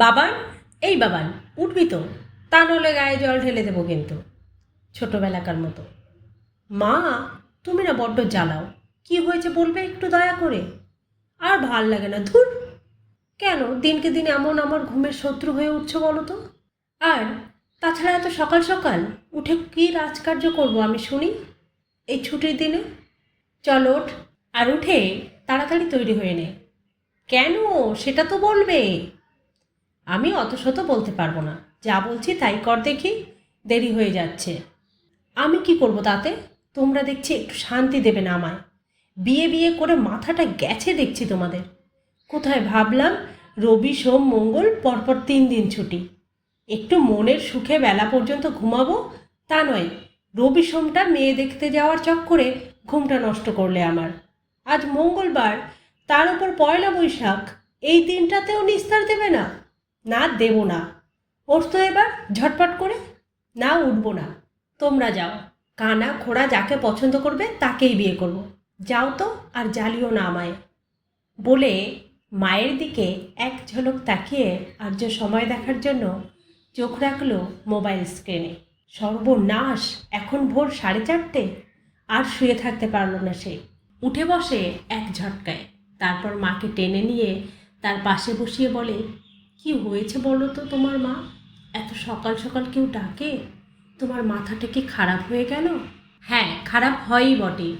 বাবান, এই বাবান, উঠবি তো। তা নলে গায়ে জল ঢেলে দেবো কিন্তু, ছোটোবেলাকার মতো। মা, তুমি না বড্ড জ্বালাও। কি হয়েছে বলবে একটু দয়া করে? আর ভালো লাগে না, ধুর। কেন, দিনকে দিন এমন আমার ঘুমের শত্রু হয়ে উঠছো বলো তো? আর তাছাড়া এত সকাল সকাল উঠে কী রাজকার্য করব আমি শুনি? এই ছুটির দিনে? চল ওঠ, আর উঠে তাড়াতাড়ি তৈরি হয়ে নে। কেন, সেটা তো বলবে। আমি অত শত বলতে পারব না। যা বলছি তাই কর দেখি, দেরি হয়ে যাচ্ছে। আমি কি করব তাতে? তোমরা দেখছি একটু শান্তি দেবে না আমায়। বিয়ে বিয়ে করে মাথাটা গেছে দেখছি তোমাদের। কোথায় ভাবলাম, রবি, সোম, মঙ্গল, পরপর তিন দিন ছুটি। একটু মনের সুখে বেলা পর্যন্ত ঘুমাবো? তা নয়, রবি, সোমটা মেয়ে দেখতে যাওয়ার চক্করে ঘুমটা নষ্ট করলে আমার। আজ মঙ্গলবার, তার উপর পয়লা বৈশাখ, এই দিনটাতেও নিস্তার দেবে না? না দেব না। উঠতো এবার ঝটপট করে না উঠবো না। তোমরা যাও। কানা খোড়া যাকে পছন্দ করবে তাকেই বিয়ে করব। যাও তো আর জ্বালিও না আমায়। বলে মায়ের দিকে এক ঝলক তাকিয়ে আর্য সময় দেখার জন্য চোখ রাখল মোবাইল স্ক্রিনে। সর্বনাশ, এখন ভোর সাড়ে চারটে। আর শুয়ে থাকতে পারল না সে। উঠে বসে এক ঝটকায়। তারপর মাকে টেনে নিয়ে তার পাশে বসিয়ে বলে কি হয়েছে বলো তো তোমার মা? এত সকাল সকাল কেউ ডাকে? তোমার মাথাটা কি খারাপ হয়ে গেল? হ্যাঁ খারাপ হয়ই বটে।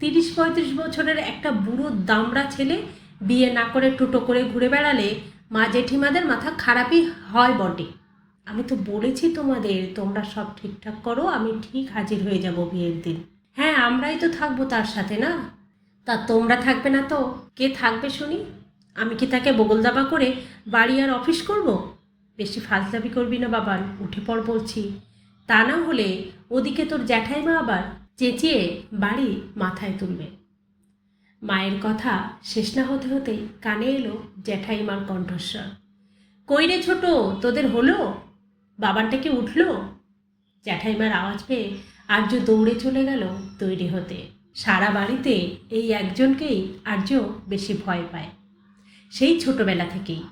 তিরিশ পঁয়ত্রিশ বছরের একটা বুড়ো দামড়া ছেলে বিয়ে না করে টুটো করে ঘুরে বেড়ালে মা জেঠিমাদের মাথা খারাপই হয় বটে। আমি তো বলেছি তোমাদের, তোমরা সব ঠিকঠাক করো, আমি ঠিক হাজির হয়ে যাব বিয়ের দিন। হ্যাঁ আমরাই তো থাকব তার সাথে না? তা তোমরা থাকবে না তো? কে থাকবে শুনি? আমি কি তাকে বগলদাবা করে বাড়ি আর অফিস করব? বেশি ফাজলামি করবি না বাবান, উঠে পড় বলছি। তা না হলে ওদিকে তোর জ্যাঠাইমা আবার চেঁচিয়ে বাড়ি মাথায় তুলবে। মায়ের কথা শেষ না হতে হতেই কানে এলো জ্যাঠাইমার কণ্ঠস্বর। কই রে ছোট, তোদের হলো? বাবানটা কি উঠল? জ্যাঠাইমার আওয়াজ পেয়ে আর্য দৌড়ে চলে গেল তৈরি হতে। সারা বাড়িতে এই একজনকেই আর্য বেশি ভয় পায়। সেই ছোটবেলা থেকেই।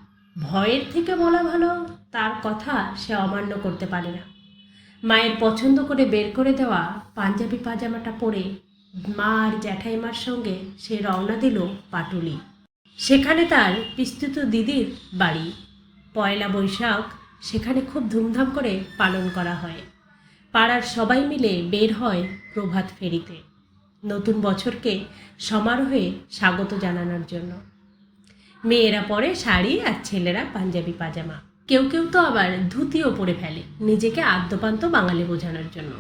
ভয়ের থেকে বলা ভালো, তার কথা সে অমান্য করতে পারে না। মায়ের পছন্দ করে বের করে দেওয়া পাঞ্জাবি পাজামাটা পরে মা আর জ্যাঠাইমার সঙ্গে সে রওনা দিল পাটুলি। সেখানে তার বিস্তৃত দিদির বাড়ি। পয়লা বৈশাখ সেখানে খুব ধুমধাম করে পালন করা হয়। পাড়ার সবাই মিলে বের হয় প্রভাত ফেরিতে। নতুন বছরকে সমারোহে স্বাগত জানানোর জন্য। মেয়েরা পরে শাড়ি আর ছেলেরা পাঞ্জাবি, পাজামা। কেউ কেউ তো আবার ধুতিও পরে ফেলে, নিজেকে আদ্যপান্ত বাঙালি বোঝানোর জন্য।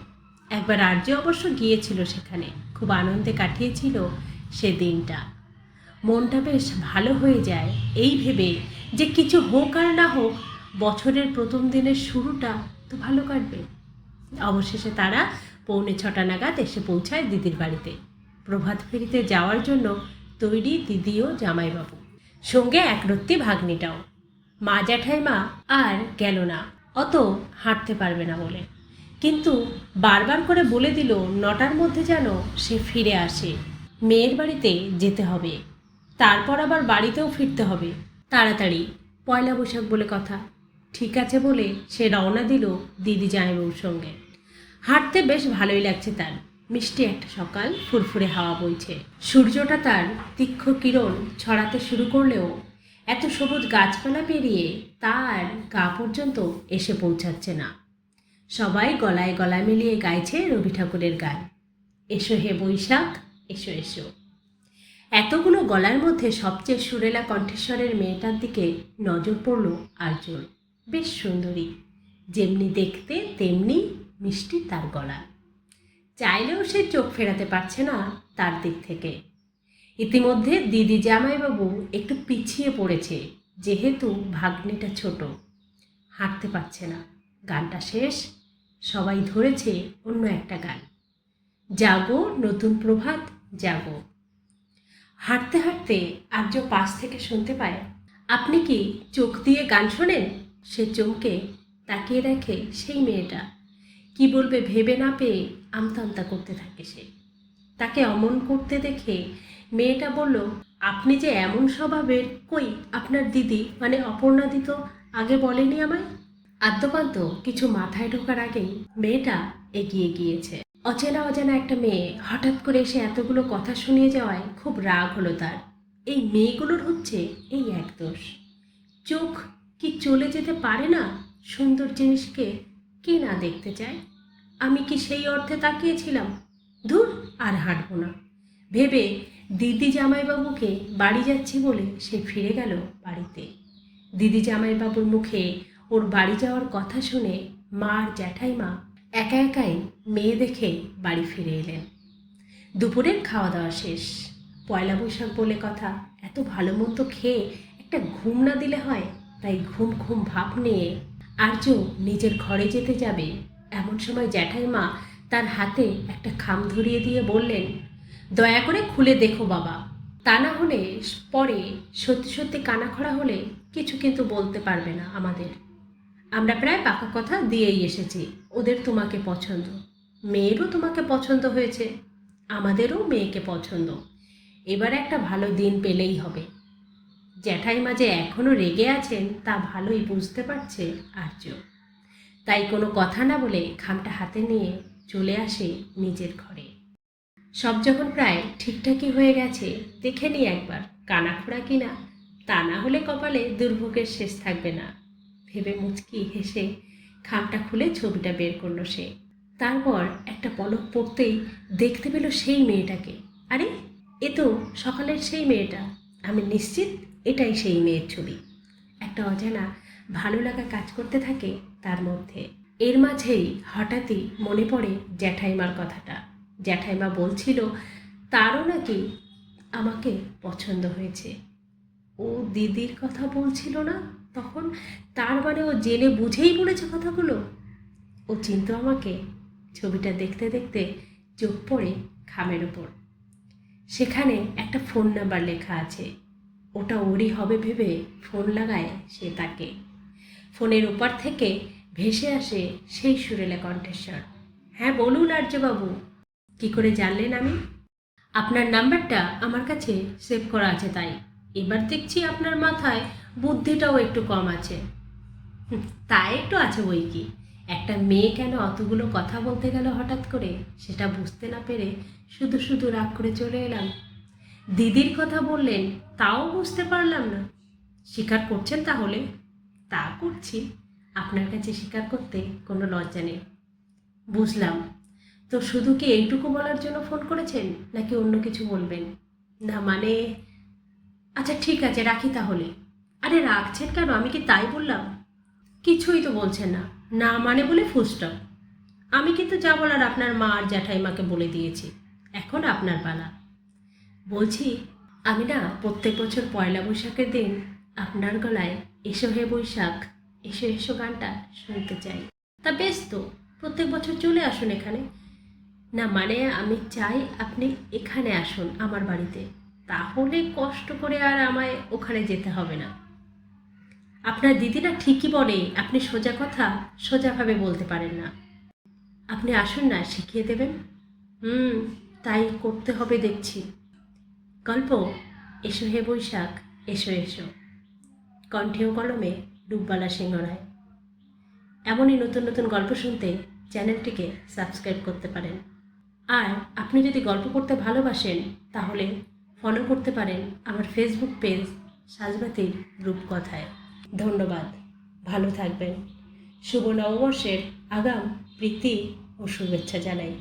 একবার আর্য অবশ্য গিয়েছিল সেখানে, খুব আনন্দে কাটিয়েছিল সে দিনটা। মনটা বেশ ভালো হয়ে যায় এই ভেবে যে কিছু হোক আর না হোক, বছরের প্রথম দিনের শুরুটা তো ভালো কাটবে। অবশেষে তারা পৌনে ছটা নাগাদ এসে পৌঁছায় দিদির বাড়িতে। প্রভাত ফেরিতে যাওয়ার জন্য তৈরি দিদি ও জামাইবাবু। সঙ্গে একরত্তি ভাগ্নিটাও। মা জ্যাঠাইমা আর গেল না। অত হাঁটতে পারবে না বলে। কিন্তু বারবার করে বলে দিল নটার মধ্যে যেন সে ফিরে আসে। মেয়ের বাড়িতে যেতে হবে। তারপর আবার বাড়িতেও ফিরতে হবে। তাড়াতাড়ি। পয়লা বৈশাখ বলে কথা। ঠিক আছে বলে সে রওনা দিল দিদি জামাইবাবুর সঙ্গে। হাঁটতে বেশ ভালোই লাগছে তার। মিষ্টি একটা সকাল ফুরফুরে হাওয়া বইছে। সূর্যটা তার তীক্ষ্ণ কিরণ ছড়াতে শুরু করলেও এত সবুজ গাছপালা পেরিয়ে তার গা পর্যন্ত এসে পৌঁছাচ্ছে না। সবাই গলায় গলা মিলিয়ে গাইছে রবি ঠাকুরের গান। এসো হে বৈশাখ, এসো এসো। এতগুলো গলার মধ্যে সবচেয়ে সুরেলা কণ্ঠেশ্বরের মেয়েটার দিকে নজর পড়ল আর্জুন বেশ সুন্দরী। যেমনি দেখতে, তেমনি মিষ্টি তার গলা চাইলেও সে চোখ ফেরাতে পারছে না তার দিক থেকে। ইতিমধ্যে দিদি জামাইবাবু একটু পিছিয়ে পড়েছে, যেহেতু ভাগ্নিটা ছোট। হাঁটতে পারছে না। গানটা শেষ। সবাই ধরেছে অন্য একটা গান। জাগো নতুন প্রভাত, জাগো। হাঁটতে হাঁটতে আর্য পাশ থেকে শুনতে পায়, আপনি কি চোখ দিয়ে গান শোনেন? সে চমকে তাকিয়ে দেখে সেই মেয়েটা। কি বলবে ভেবে না পেয়ে আমতা আমতা করতে থাকে সে। তাকে অমন করতে দেখে মেয়েটা বলল, আপনি যে এমন স্বভাবের, কই আপনার দিদি মানে অপর্ণা দি তো আগে বলেনি আমায়? আদ্যপান্ত কিছু মাথায় ঢোকার আগেই মেয়েটা এগিয়ে গিয়েছে। অচেনা অজানা একটা মেয়ে হঠাৎ করে এসে এতগুলো কথা শুনিয়ে যাওয়ায় খুব রাগ হলো তার। এই মেয়েগুলোর হচ্ছে এই এক দোষ। চোখ কি চলে যেতে পারে না? সুন্দর জিনিসকে কে না দেখতে চায়? আমি কি সেই অর্থে তাকিয়েছিলাম? ধুর, আর হাঁটবো না। ভেবে দিদি জামাইবাবুকে বাড়ি যাচ্ছি বলে সে ফিরে গেল বাড়িতে। দিদি জামাইবাবুর মুখে ওর বাড়ি যাওয়ার কথা শুনে মা আর জ্যাঠাইমা একা একাই মেয়ে দেখে বাড়ি ফিরে এলেন। দুপুরের খাওয়া দাওয়া শেষ। পয়লা বৈশাখ বলে কথা, এত ভালো মন্দ খেয়ে একটা ঘুম না দিলে হয়? তাই ঘুম ঘুম ভাব নিয়ে আর্য নিজের ঘরে যেতে যাবে। এমন সময় জ্যাঠাইমা তার হাতে একটা খাম ধরিয়ে দিয়ে বললেন, দয়া করে খুলে দেখো বাবা। তা না হলে পরে সত্যি সত্যি কানাখড়া হলে কিছু কিন্তু বলতে পারবে না আমাদের। আমরা প্রায় পাকা কথা দিয়েই এসেছি, ওদের তোমাকে পছন্দ। মেয়েরও তোমাকে পছন্দ হয়েছে, আমাদেরও মেয়েকে পছন্দ। এবার একটা ভালো দিন পেলেই হবে। জ্যাঠাইমা যে এখনও রেগে আছেন তা ভালোই বুঝতে পারছে আর্য। তাই কোনো কথা না বলে খামটা হাতে নিয়ে চলে আসে নিজের ঘরে। সব যখন প্রায় ঠিকঠাকই হয়ে গেছে, দেখে নি একবার কানাখোড়া কিনা, তা না হলে কপালে দুর্ভোগের শেষ থাকবে না। ভেবে মুচকি হেসে খামটা খুলে ছবিটা বের করল সে। তারপর একটা পলক পড়তেই দেখতে পেল সেই মেয়েটাকে। আরে, এ তো সকালের সেই মেয়েটা। আমি নিশ্চিত এটাই সেই মেয়ের ছবি। একটা অজানা ভালো লাগা কাজ করতে থাকে তার মধ্যে। এর মাঝেই হঠাৎই মনে পড়ে জ্যাঠাইমার কথাটা। জ্যাঠাইমা বলছিল, তারও নাকি আমাকে পছন্দ হয়েছে। ও দিদির কথা বলছিল না তখন? তার মানে ও জেনে বুঝেই বলেছে কথাগুলো? ও চিনত আমাকে। ছবিটা দেখতে দেখতে চোখ পড়ে খামের ওপর সেখানে একটা ফোন নাম্বার লেখা আছে। ওটা ওরই হবে ভেবে ফোন লাগায় সে তাকে। ফোনের ওপার থেকে ভেসে আসে সেই সুরেলা কণ্ঠেশ্বর হ্যাঁ বলুন আর্যবাবু, কি করে জানলেন আমি? আপনার নাম্বারটা আমার কাছে সেভ করা আছে তাই। এবার দেখছি আপনার মাথায় বুদ্ধিটাও একটু কম আছে। তা একটু আছে বই কি? একটা মেয়ে কেন অতগুলো কথা বলতে গেল হঠাৎ করে? সেটা বুঝতে না পেরে শুধু শুধু রাগ করে চলে এলাম। দিদির কথা বললেন, তাও বুঝতে পারলাম না। স্বীকার করছেন তাহলে? তা করছি। আপনার কাছে স্বীকার করতে কোনো লজ্জা নেই। বুঝলাম। তো শুধু কি এইটুকু বলার জন্য ফোন করেছেন, নাকি অন্য কিছু বলবেন? না মানে? আচ্ছা ঠিক আছে, রাখি তাহলে। আরে, রাখছেন কেন? আমি কি তাই বললাম? কিছুই তো বলছেন না। না মানে বলে ফুলস্টপ আমি কিন্তু যা বলার আপনার মা আর জ্যাঠাইমাকে বলে দিয়েছি। এখন আপনার পালা। বলছি, আমি না প্রত্যেক বছর পয়লা বৈশাখের দিন আপনার গলায় এসো হে বৈশাখ, এসো এসো গানটা শুনতে চাই। তা বেশ তো, প্রত্যেক বছর চলে আসুন এখানে। না মানে আমি চাই আপনি এখানে আসুন আমার বাড়িতে। তাহলে কষ্ট করে আর আমায় ওখানে যেতে হবে না। আপনার দিদিরা ঠিকই বলে, আপনি সোজা কথা সোজাভাবে বলতে পারেন না। আপনি আসুন না, শিখিয়ে দেবেন। হুম, তাই করতে হবে দেখছি। গল্প এসো হে বৈশাখ, এসো এসো। কণ্ঠেও কলমে ডুববালা সিংহরায় এমনই নতুন নতুন গল্প শুনতে চ্যানেলটিকে সাবস্ক্রাইব করতে পারেন। আর আপনি যদি গল্প করতে ভালোবাসেন, তাহলে ফলো করতে পারেন আমার ফেসবুক পেজ সাজবাতির রূপকথায়। ধন্যবাদ, ভালো থাকবেন। শুভ নববর্ষের আগাম প্রীতি ও শুভেচ্ছা জানাই।